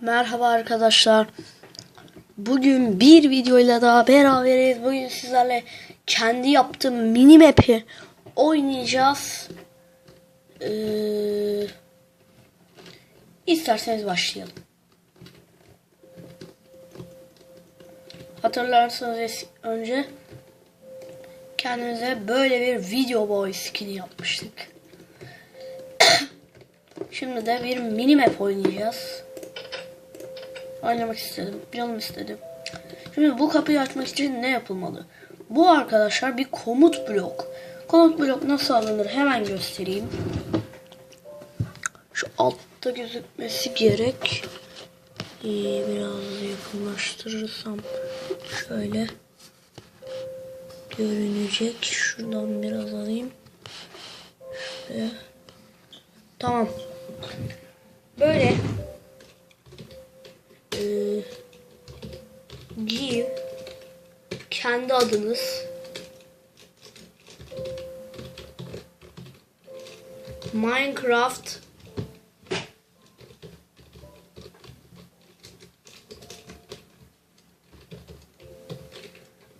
Merhaba arkadaşlar. Bugün bir videoyla daha beraberiz. Bugün sizlerle kendi yaptığım mini map'i oynayacağız. Ee, isterseniz başlayalım. Hatırlarsanız önce kendimize böyle bir video boy skin'i yapmıştık. Şimdi de bir mini map oynayacağız. Oynamak istedim. Canım istedim. Şimdi bu kapıyı açmak için ne yapılmalı? Bu arkadaşlar bir komut blok. Komut blok nasıl alınır hemen göstereyim. Şu altta gözükmesi gerek. Ee, biraz yakınlaştırırsam şöyle görünecek. Şuradan biraz alayım. Şöyle. Tamam. Böyle e, give kendi adınız. Minecraft.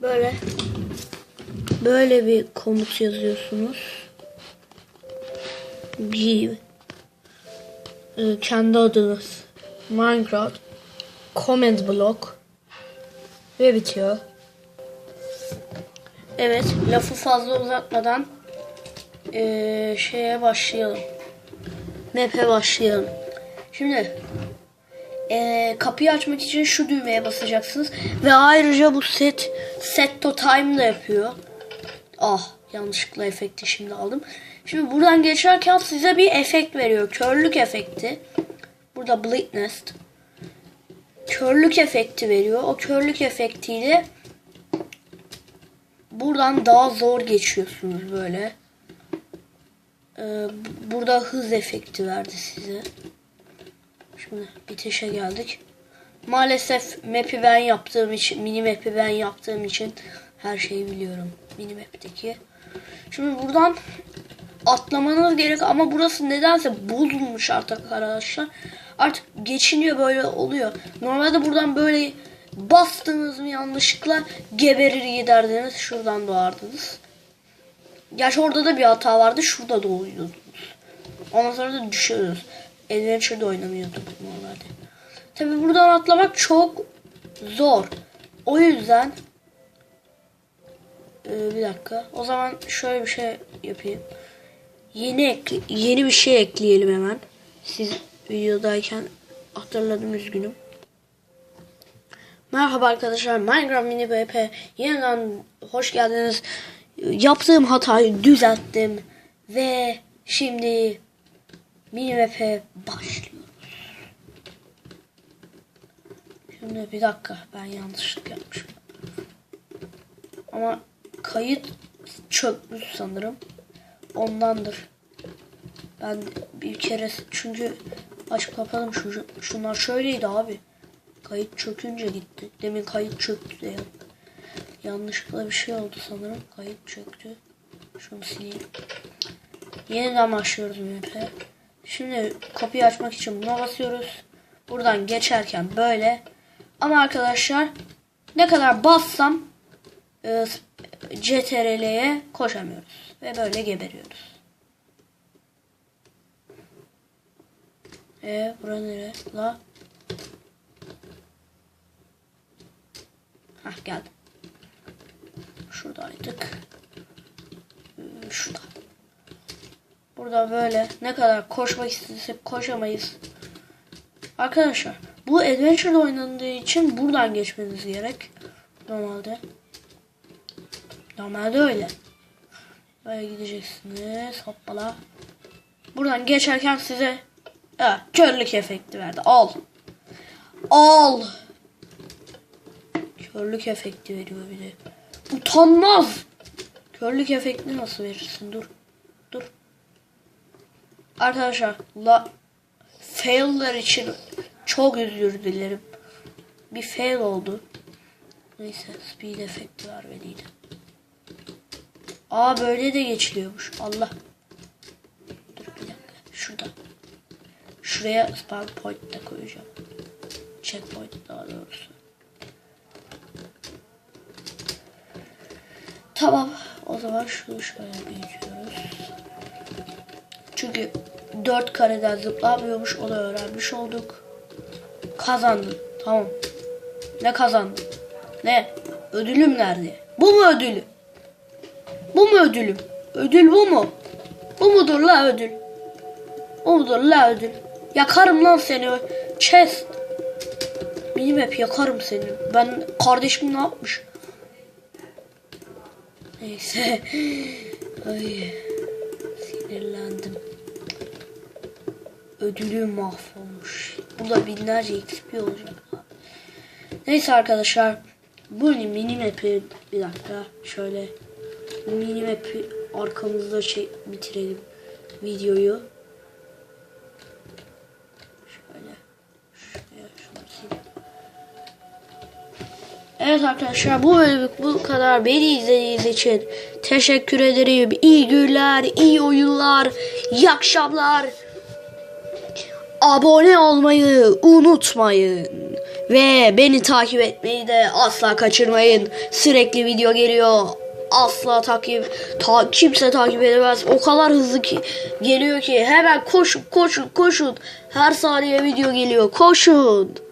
Böyle. Böyle bir komut yazıyorsunuz. Give e, kendi adınız. Minecraft. Comment block. Ve bitiyor. Evet, lafı fazla uzatmadan e, şeye başlayalım. Map'e başlayalım. Şimdi e, kapıyı açmak için şu düğmeye basacaksınız ve ayrıca bu set set to time da yapıyor. Ah, yanlışlıkla efekti şimdi aldım. Şimdi buradan geçerken size bir efekt veriyor. Körlük efekti. Burada bleakness körlük efekti veriyor. O körlük efektiyle buradan daha zor geçiyorsunuz böyle. Ee, bu- burada hız efekti verdi size. Şimdi bitişe geldik. Maalesef map'i ben yaptığım için, mini map'i ben yaptığım için her şeyi biliyorum mini map'teki. Şimdi buradan atlamanız gerek ama burası nedense bozulmuş artık arkadaşlar. Artık geçiniyor böyle oluyor. Normalde buradan böyle bastınız mı yanlışlıkla geberir giderdiniz. Şuradan doğardınız. Gerçi orada da bir hata vardı. Şurada doğuyordunuz. Ondan sonra da düşüyoruz. Adventure'da oynamıyorduk normalde. Tabi buradan atlamak çok zor. O yüzden ee, bir dakika. O zaman şöyle bir şey yapayım. Yeni yeni bir şey ekleyelim hemen. Siz videodayken hatırladım üzgünüm. Merhaba arkadaşlar. Minecraft Mini BP yeniden hoş geldiniz. Yaptığım hatayı düzelttim ve şimdi Mini BP başlıyoruz. Şimdi bir dakika ben yanlışlık yapmışım. Ama kayıt çökmüş sanırım. Ondandır. Ben bir kere çünkü açıp kapadım şu şunlar şöyleydi abi. Kayıt çökünce gitti. Demin kayıt çöktü de ya. Yanlışlıkla bir şey oldu sanırım. Kayıt çöktü. Şunu sileyim. Yeniden başlıyoruz MHP. Şimdi kapıyı açmak için buna basıyoruz. Buradan geçerken böyle. Ama arkadaşlar ne kadar bassam e, CTRL'ye koşamıyoruz. Ve böyle geberiyoruz. E bura nere? La. Hah geldim. Şuradaydık. Ee, Şurada. Burada böyle ne kadar koşmak istesek koşamayız. Arkadaşlar bu Adventure'da oynandığı için buradan geçmeniz gerek. Normalde. Normalde öyle. Böyle gideceksiniz. Hoppala. Buradan geçerken size evet, körlük efekti verdi. Al. Al. Körlük efekti veriyor bir de. Utanmaz. Körlük efektini nasıl verirsin? Dur. Dur. Arkadaşlar la fail'ler için çok özür dilerim. Bir fail oldu. Neyse speed efekti vermeliydi. Aa böyle de geçiliyormuş. Allah. Dur bir dakika. Şurada. Şuraya spawn point da koyacağım. checkpoint daha doğrusu. Tamam. O zaman şunu şöyle büyütüyoruz. Çünkü 4 kareden zıplamıyormuş onu öğrenmiş olduk. Kazandım. Tamam. Ne kazandım? Ne? Ödülüm nerede? Bu mu ödülüm? Bu mu ödülüm? Ödül bu mu? Bu mudur la ödül? Bu mudur la ödül? Yakarım lan seni. Chest. Benim hep yakarım seni. Ben kardeşim ne yapmış? Neyse. Ay. Sinirlendim. Ödülüm mahvolmuş. Bu da binlerce XP olacak. Neyse arkadaşlar. Bu mini map'i bir dakika şöyle mini map'i arkamızda şey bitirelim videoyu. Evet arkadaşlar bu bölümlük bu kadar. Beni izlediğiniz için teşekkür ederim. İyi günler, iyi oyunlar, iyi akşamlar. Abone olmayı unutmayın. Ve beni takip etmeyi de asla kaçırmayın. Sürekli video geliyor. Asla takip ta, kimse takip edemez. O kadar hızlı ki geliyor ki hemen koşun koşun koşun. Her saniye video geliyor. Koşun.